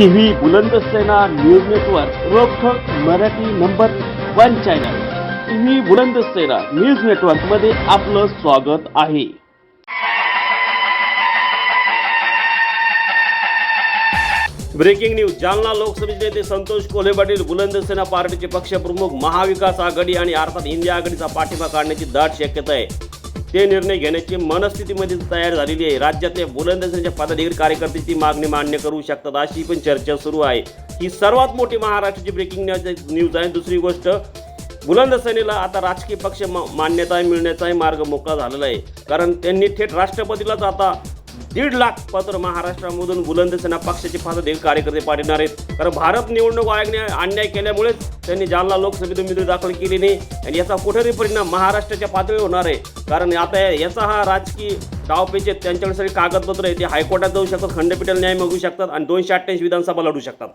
TV Bulandsena news network रोखोक Marathi number one channel. TV Bulandsena news नेटवर्कमध्ये आपलं स्वागत आहे. ब्रेकिंग न्यूज जालना लोकसभेचे नेते संतोष कोल्हे पाटील बुलंदसेना पार्टीचे पक्षप्रमुख महाविकास आघाडी आणि अर्थात इंडिया आघाडीचा पाठिंबा काढण्याची दाट शक्यता आहे. ते निर्णय घेण्याची मनस्थितीमध्ये तयार झालेली आहे. राज्यातल्या बुलंदसेनेच्या पदाधिकारी कार्यकर्त्यांची मागणी मान्य करू शकतात अशी पण चर्चा सुरू आहे. ही सर्वात मोठी महाराष्ट्राची ब्रेकिंग न्यूज न्यूज आहे. दुसरी गोष्ट बुलंदसेनेला आता राजकीय पक्ष मान्यता मिळण्याचाही मार्ग मोकळा झालेला आहे. कारण त्यांनी थेट राष्ट्रपतीलाच आता दीड लाख पत्र महाराष्ट्रामधून बुलंदसेना पक्षाचे पदाधिकारी कार्यकर्ते पाठवणार आहेत. कारण भारत निवडणूक आयोगाने अन्याय केल्यामुळेच त्यांनी जालना लोकसभेत उमेदवारी दाखल केली नाही. आणि याचा कुठेतरी परिणाम महाराष्ट्राच्या पातळीवर होणार आहे. कारण आता याचा हा राजकीय डावपेचे त्यांच्याकडे सगळे कागदपत्र आहे ते हायकोर्टात जाऊ शकतात खंडपीठाला न्याय मागू शकतात आणि दोनशे अठ्ठ्याऐंशी विधानसभा लढू शकतात.